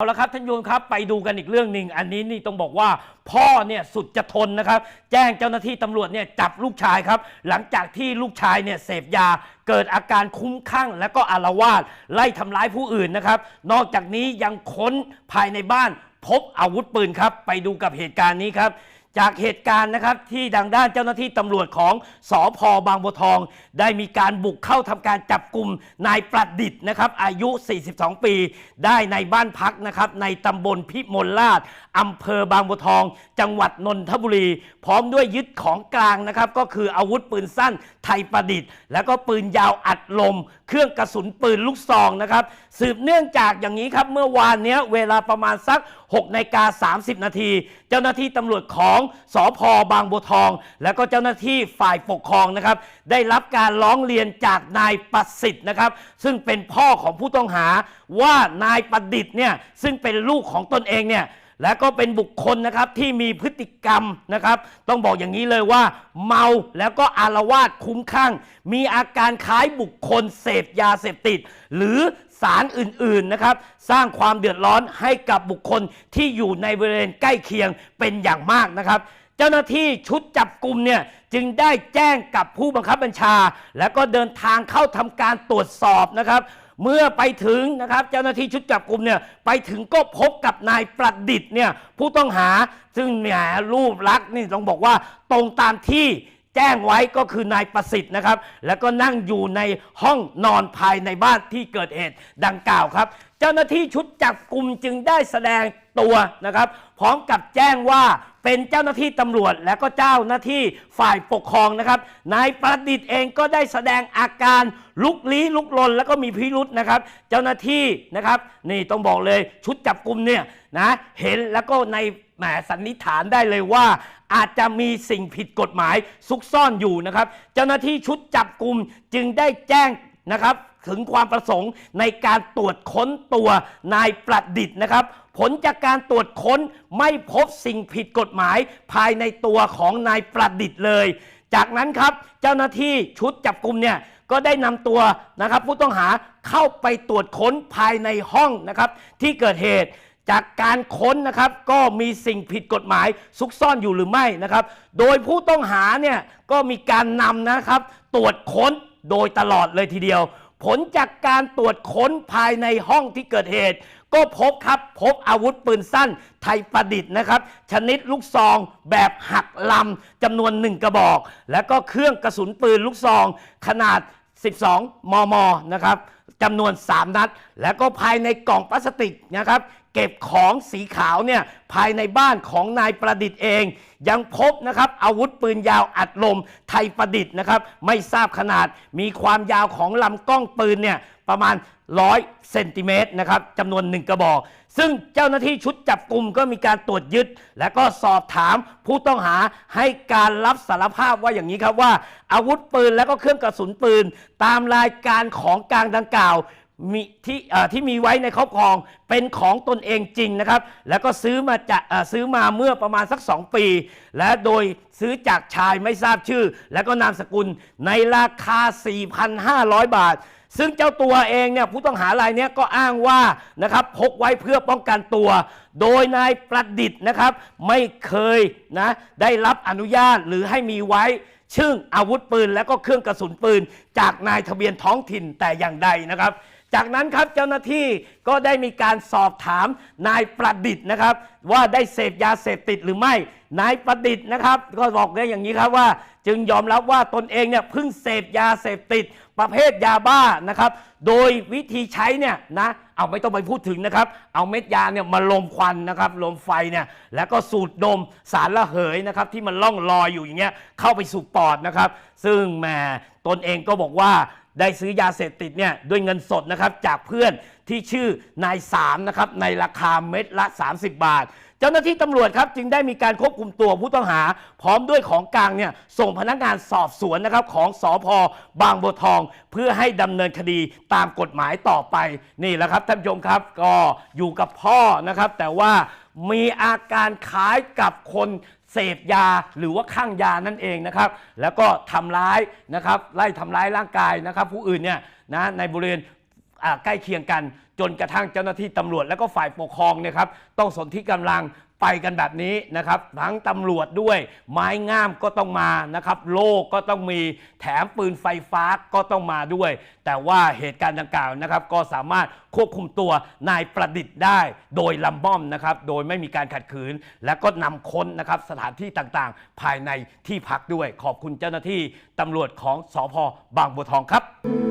เอาละครับท่านโยนครับไปดูกันอีกเรื่องหนึ่งอันนี้นี่ต้องบอกว่าพ่อเนี่ยสุดจะทนนะครับ แจ้งเจ้าหน้าที่ตำรวจเนี่ยจับลูกชายครับ หลังจากที่ลูกชายเนี่ยเสพยาเกิดอาการคุ้มข้างและก็อารวาสไล่ทำร้ายผู้อื่นนะครับ นอกจากนี้ยังค้นภายในบ้านพบอาวุธปืนครับ ไปดูกับเหตุการณ์นี้ครับ จากเหตุการณ์นะครับที่ดังด้านเจ้าหน้าที่ตำรวจของสอพบางบัวทอง ได้มีการบุกเข้าทำการจับกลุ่มนายประดิษฐ์นะครับอายุ 42 ปี ได้ในบ้านพักนะครับในตำบลพิมลราชอำเภอบางบัวทอง จังหวัดนนทบุรี พร้อมด้วยยึดของกลางนะครับก็คืออาวุธปืนสั้นไทยประดิษฐ์ แล้วก็ปืนยาวอัดลม เครื่องกระสุนปืนลูกซองนะครับ สืบเนื่องจากอย่างนี้ครับ เมื่อวานเนี้ยเวลาประมาณสัก6นาฬิกา30 นาที เจ้าหน้าที่ตำรวจของสอพบางบัวทอง แล้วก็เจ้าหน้าที่ฝ่ายปกครองนะครับ ได้รับการร้องเรียนจากนายประสิทธิ์นะครับ ซึ่งเป็นพ่อของผู้ต้องหาว่านายประดิษฐ์เนี่ยซึ่งเป็นลูกของตนเองเนี่ย และก็เป็นบุคคลนะครับที่มีพฤติกรรมนะครับ ต้องบอกอย่างนี้เลยว่า เมาแล้วก็อารวาสคุ้มข้าง มีอาการคล้ายบุคคลเสพยาเสพติด หรือสารอื่นๆนะครับ สร้างความเดือดร้อนให้กับบุคคลที่อยู่ในบริเวณใกล้เคียงเป็นอย่างมากนะครับเจ้าหน้าที่ชุดจับกลุ่มเนี่ยจึงได้แจ้งกับผู้บังคับบัญชา แล้วก็เดินทางเข้าทำการตรวจสอบนะครับ เมื่อไปถึงนะครับเจ้าหน้าที่ชุดจับกลุ่มเนี่ยไปถึงก็พบกับนายประดิษฐ์เนี่ยผู้ต้องหาซึ่งแหม่รูปลักษณ์นี่ต้องบอกว่าตรงตามที่ แจ้งไว้ก็คือนายประสิทธิ์นะครับ แล้วก็นั่งอยู่ในห้องนอนภายในบ้านที่เกิดเหตุดังกล่าวครับ เจ้าหน้าที่ชุดจับกลุ่มจึงได้แสดงตัวนะครับ พร้อมกับแจ้งว่าเป็นเจ้าหน้าที่ตำรวจ และก็เจ้าหน้าที่ฝ่ายปกครองนะครับนายประดิษฐ์เองก็ได้แสดงอาการลุกลี้ลุกลนแล้วก็มีพิรุษนะครับ เจ้าหน้าที่นะครับนี่ต้องบอกเลยชุดจับกลุ่มเนี่ยนะเห็นแล้วก็ในแหมสันนิษฐานได้เลยว่า อาจจะมีสิ่งผิดกฎหมายซุกซ่อนอยู่นะครับ เจ้าหน้าที่ชุดจับกลุ่มจึงได้แจ้งนะครับถึงความประสงค์ในการตรวจค้นตัวนายประดิษฐ์นะครับ ผลจากการตรวจค้นไม่พบสิ่งผิดกฎหมายภายในตัวของนายประดิษฐ์เลย จากนั้นครับเจ้าหน้าที่ชุดจับกลุ่มเนี่ยก็ได้นำตัวนะครับผู้ต้องหาเข้าไปตรวจค้นภายในห้องนะครับที่เกิดเหตุ จากการค้นนะครับก็มีสิ่งผิดกฎหมายซุกซ่อนอยู่หรือไม่นะครับ โดยผู้ต้องหาเนี่ยก็มีการนำนะครับ ตรวจค้นโดยตลอดเลยทีเดียว ผลจากการตรวจค้นภายในห้องที่เกิดเหตุ ก็พบครับพบอาวุธปืนสั้นไทยประดิษฐ์นะครับ ชนิดลูกซองแบบหักลำจำนวนหนึ่งกระบอก แล้วก็เครื่องกระสุนปืนลูกซองขนาด 12 มมนะครับ จำนวน 3 นัด แล้วก็ภายในกล่องพลาสติกนะครับ เก็บของสีขาวเนี่ยภายในบ้านของนายประดิษฐ์เอง ยังพบนะครับอาวุธปืนยาวอัดลมไทยประดิษฐ์นะครับ ไม่ทราบขนาดมีความยาวของลำกล้องปืนเนี่ย ประมาณ 100 เซนติเมตรนะครับจำนวนหนึ่งกระบอก ซึ่งเจ้าหน้าที่ชุดจับกลุ่มก็มีการตรวจยึด และก็สอบถามผู้ต้องหาให้การรับสารภาพว่าอย่างนี้ครับว่า อาวุธปืนและก็เครื่องกระสุนปืน ตามรายการของกลางดังกล่าว มีที่ที่มีไว้ในครอบครองเป็นของตนเองจริงนะครับ แล้วก็ซื้อมาจากเอ่อซื้อมาเมื่อประมาณสัก 2 ปี และโดยซื้อจากชายไม่ทราบชื่อ และก็นามสกุลในราคา 4,500 บาท ซึ่งเจ้าตัวเองเนี่ยผู้ต้องหารายนี้ก็อ้างว่านะครับพกไว้เพื่อป้องกันตัว โดยนายประดิษฐ์นะครับ ไม่เคยนะได้รับอนุญาตหรือให้มีไว้ซึ่งอาวุธปืนและก็เครื่องกระสุนปืน จากนายทะเบียนท้องถิ่นแต่อย่างใดนะครับ จากนั้นครับเจ้าหน้าที่ก็ได้มีการสอบถามนายประดิษฐ์นะครับ ว่าได้เสพยาเสพติดหรือไม่ นายประดิษฐ์นะครับ ก็บอกได้อย่างนี้ครับว่า จึงยอมรับว่าตนเองเนี่ยเพิ่งเสพยาเสพติด ประเภทยาบ้านะครับ โดยวิธีใช้เนี่ยนะเอาไม่ต้องไปพูดถึงนะครับ เอาเม็ดยาเนี่ยมาลมควันนะครับลมไฟเนี่ยแล้วก็สูดดมสารระเหยนะครับ ที่มันล่องลอยอยู่อย่างเงี้ยเข้าไปสู่ปอดนะครับ ซึ่งแหมตนเองก็บอกว่า ได้ซื้อยาเสพติดเนี่ยด้วยเงินสดนะครับจากเพื่อนที่ชื่อนายสามนะครับในราคาเม็ดละ 30 บาท เจ้าหน้าที่ตำรวจครับจึงได้มีการควบคุมตัวผู้ต้องหา พร้อมด้วยของกลางเนี่ยส่งพนักงานสอบสวนนะครับของสอพบางบัวทอง เพื่อให้ดำเนินคดีตามกฎหมายต่อไปนี่แหละครับท่านผู้ชมครับก็อยู่กับพ่อนะครับ แต่ว่ามีอาการคล้ายกับคนเสพยาหรือว่าข้างยานั่นเองนะครับ แล้วก็ทำร้ายนะครับไล่ทำร้ายร่างกายนะครับ ผู้อื่นเนี่ยนะในบริเวณใกล้เคียงกัน จนกระทั่งเจ้าหน้าที่ตำรวจและก็ฝ่ายปกครองเนี่ยครับต้องสนที่กำลังไปกันแบบนี้นะครับทั้งตำรวจด้วย ไม้งามก็ต้องมานะครับโล่ก็ต้องมีแถมปืนไฟฟ้าก็ต้องมาด้วย แต่ว่าเหตุการณ์ดังกล่าวนะครับ ก็สามารถควบคุมตัวนายประดิษฐ์ได้ โดยลำบ้อมนะครับ โดยไม่มีการขัดขืน และก็นำค้นนะครับสถานที่ต่างๆ ภายในที่พักด้วย ขอบคุณเจ้าหน้าที่ตำรวจของสพบางบัวทองครับ